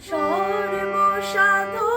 সর্বসাধ